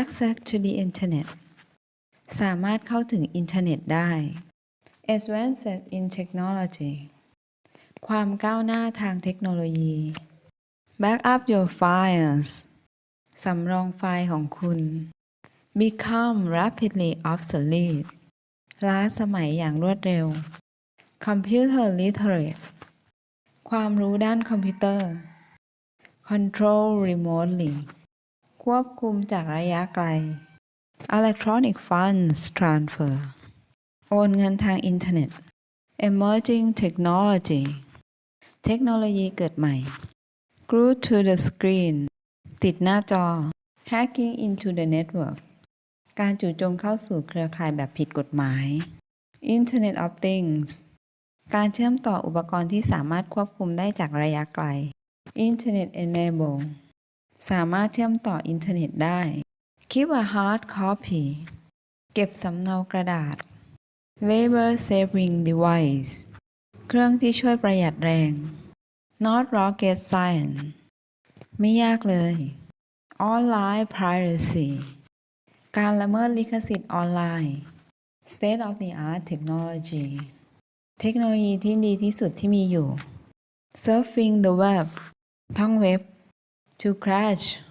access to the internet สามารถเข้าถึงอินเทอร์เน็ตได้ advances in technology ความก้าวหน้าทางเทคโนโลยี back up your files สำรองไฟล์ของคุณ become rapidly obsolete ล้าสมัยอย่างรวดเร็ว computer literate ความรู้ด้านคอมพิวเตอร์ control remotely ควบคุมจากระยะไกล electronic funds transfer โอนเงินทางอินเทอร์เน็ต emerging technology เทคโนโลยีเกิดใหม่ Glue to the screen ติดหน้าจอ hacking into the network การจู่โจมเข้าสู่เครือข่ายแบบผิดกฎหมาย Internet of Things การเชื่อมต่ออุปกรณ์ที่สามารถควบคุมได้จากระยะไกล Internet Enable สามารถเชื่อมต่ออินเทอร์เน็ตได้ Keep a hard copy เก็บสำเนากระดาษ Labor saving device เครื่องที่ช่วยประหยัดแรง Not rocket science ไม่ยากเลย Online privacy การละเมิดลิขสิทธิ์ออนไลน์ State of the art technology เทคโนโลยีที่ดีที่สุดที่มีอยู่ Surfing the web ท่องเว็บ To crash